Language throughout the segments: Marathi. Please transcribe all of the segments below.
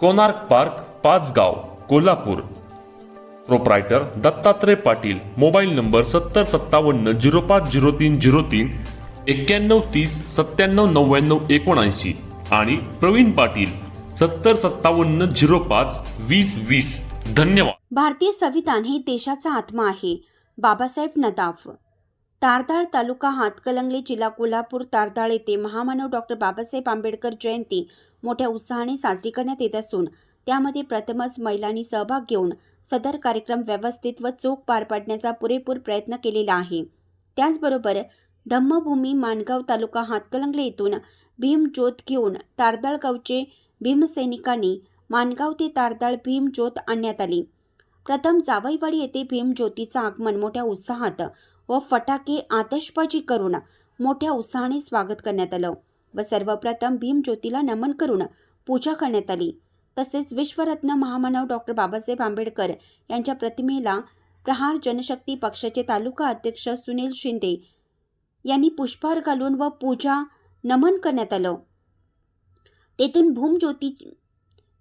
Konark park Pachgaon Kolhapur. Proprietor Dattatray Patil mobile number सत्तर सत्तावन्न झिरो पाच झिरो तीन झिरो तीन एक्क्याण्णव तीस सत्त्याण्णव नव्याण्णव एकोणऐंशी आणि प्रवीण पाटील सत्तर सत्तावन्न झिरो पाच वीस वीस. धन्यवाद. भारतीय संविधान हे देशाचा आत्मा आहे. बाबासाहेब नदाफ. तारदाळ तालुका हातकलंगले जिल्हा कोल्हापूर तारदाळ येथे महामानव डॉक्टर बाबासाहेब आंबेडकर जयंती मोठ्या उत्साहाने साजरी करण्यात येत असून त्यामध्ये प्रथमच महिलांनी सहभाग घेऊन सदर कार्यक्रम व्यवस्थित व चोख पार पाडण्याचा पुरेपूर प्रयत्न केलेला आहे. त्याचबरोबर धम्मभूमी माणगाव तालुका हातकलंगले येथून भीमज्योत घेऊन तारदाळ गावचे भीमसैनिकांनी माणगाव ते तारदाळ भीमज्योत आणण्यात आली. प्रथम जावईवाडी येथे भीमज्योतीचं आगमन मोठ्या उत्साहात व फटाके आतषबाजी करून मोठ्या उत्साहाने स्वागत करण्यात आलं व सर्वप्रथम भीमज्योतीला नमन करून पूजा करण्यात आली. तसेच विश्वरत्न महामानव डॉक्टर बाबासाहेब आंबेडकर यांच्या प्रतिमेला प्रहार जनशक्ती पक्षाचे तालुका अध्यक्ष सुनील शिंदे यांनी पुष्पहार घालून व पूजा नमन करण्यात आलं. तेथून भूमज्योती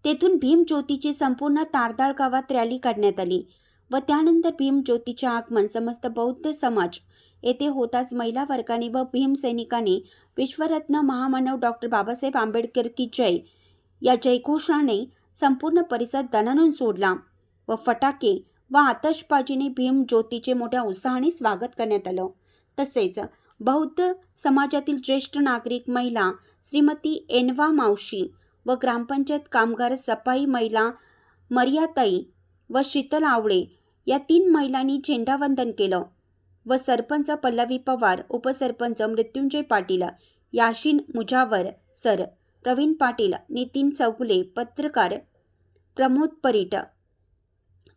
तेथून भीमज्योतीची संपूर्ण तारदाळ गावात रॅली काढण्यात आली. व त्यानंतर भीमज्योतीचे आगमन समस्त बौद्ध समाज येथे होताच महिला वर्गाने व भीमसैनिकांनी विश्वरत्न महामानव डॉक्टर बाबासाहेब आंबेडकर की जय या जयघोषाने संपूर्ण परिसर दणानून सोडला व फटाके व आतषबाजीने भीमज्योतीचे मोठ्या उत्साहाने स्वागत करण्यात आलं. तसेच बौद्ध समाजातील ज्येष्ठ नागरिक महिला श्रीमती एनवा मावशी व ग्रामपंचायत कामगार सफाई महिला मर्याताई व शीतल आवळे या तीन महिलांनी झेंडावंदन केलं व सरपंच पल्लवी पवार उपसरपंच मृत्युंजय पाटील याशीन मुजावर सर प्रवीण पाटील नितीन चौगुले पत्रकार प्रमोद परीट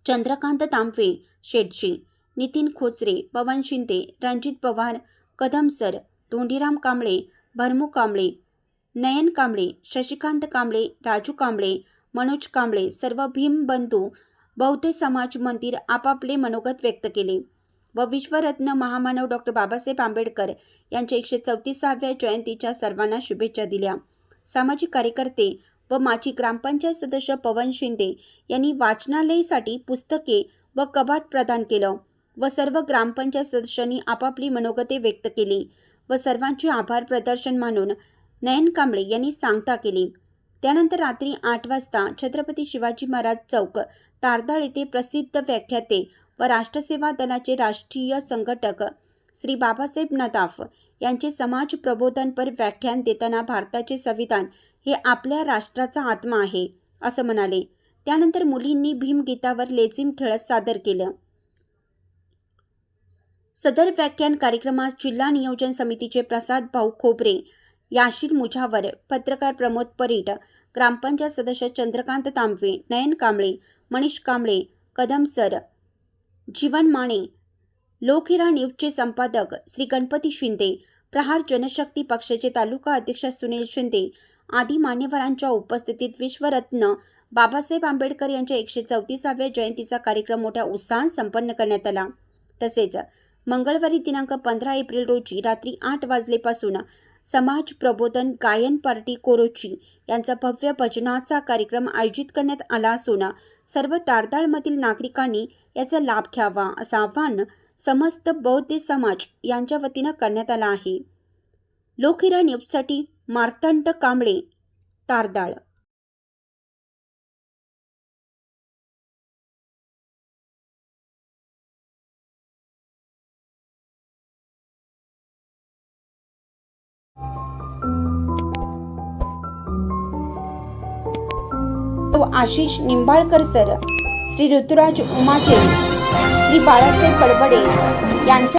चंद्रकांत तांबवे शेटशी नितीन खोचरे पवन शिंदे रणजित पवार कदम सर धोंडीराम कांबळे भरमू कांबळे नयन कांबळे शशिकांत कांबळे राजू कांबळे मनोज कांबळे सर्व भीमबंधू बौद्ध समाज मंदिर आपापले मनोगत व्यक्त केले. व विश्वरत्न महामानव डॉक्टर बाबासाहेब आंबेडकर यांच्या एकशे चौतीसाव्या जयंतीच्या सर्वांना शुभेच्छा दिल्या. सामाजिक कार्यकर्ते व माजी ग्रामपंचायत सदस्य पवन शिंदे यांनी वाचनालयासाठी पुस्तके व कबाट प्रदान केलं व सर्व ग्रामपंचायत सदस्यांनी आपापली मनोगते व्यक्त केली व सर्वांचे आभार प्रदर्शन मानून नयन कांबळे यांनी सांगता केली. त्यानंतर रात्री आठ वाजता छत्रपती शिवाजी महाराज चौक तारदाळ येथे प्रसिद्ध व्याख्याते व राष्ट्रसेवा दलाचे राष्ट्रीय संघटक श्री बाबासाहेब नदाफ यांचे समाज प्रबोधनपर व्याख्यान देताना भारताचे संविधान हे आपल्या राष्ट्राचा आत्मा आहे असं म्हणाले. त्यानंतर मुलींनी भीमगीतावर लेझिम खेळत सादर केलं. सदर व्याख्यान कार्यक्रमास जिल्हा नियोजन समितीचे प्रसाद भाऊ खोबरे याशीर मुझावर पत्रकार प्रमोद परीट ग्रामपंचायत सदस्य चंद्रकांत तांबवे नयन कांबळे मनीष कांबळे कदम सर जीवन माने लोकहिरा न्यूजचे संपादक श्री गणपती शिंदे प्रहार जनशक्ती पक्षाचे तालुका अध्यक्ष सुनील शिंदे आदी मान्यवरांच्या उपस्थितीत विश्वरत्न बाबासाहेब आंबेडकर यांच्या एकशे चौतीसाव्या जयंतीचा कार्यक्रम मोठ्या उत्साहात संपन्न करण्यात आला. तसेच मंगळवारी दिनांक पंधरा एप्रिल रोजी रात्री आठ वाजलेपासून समाज प्रबोधन गायन पार्टी कोरोची यांचा भव्य भजनाचा कार्यक्रम आयोजित करण्यात आला असून सर्व तारदाळमधील नागरिकांनी याचा लाभ घ्यावा असं आवाहन समस्त बौद्ध समाज यांच्या वतीनं करण्यात आलं आहे. लोकहिरा न्यूजसाठी मार्तंड कांबळे तारदाळ. तो आशिष निंबाळकर सर श्री ऋतुराज उमाचे श्री बाळासाहेब पडबडे यांच्या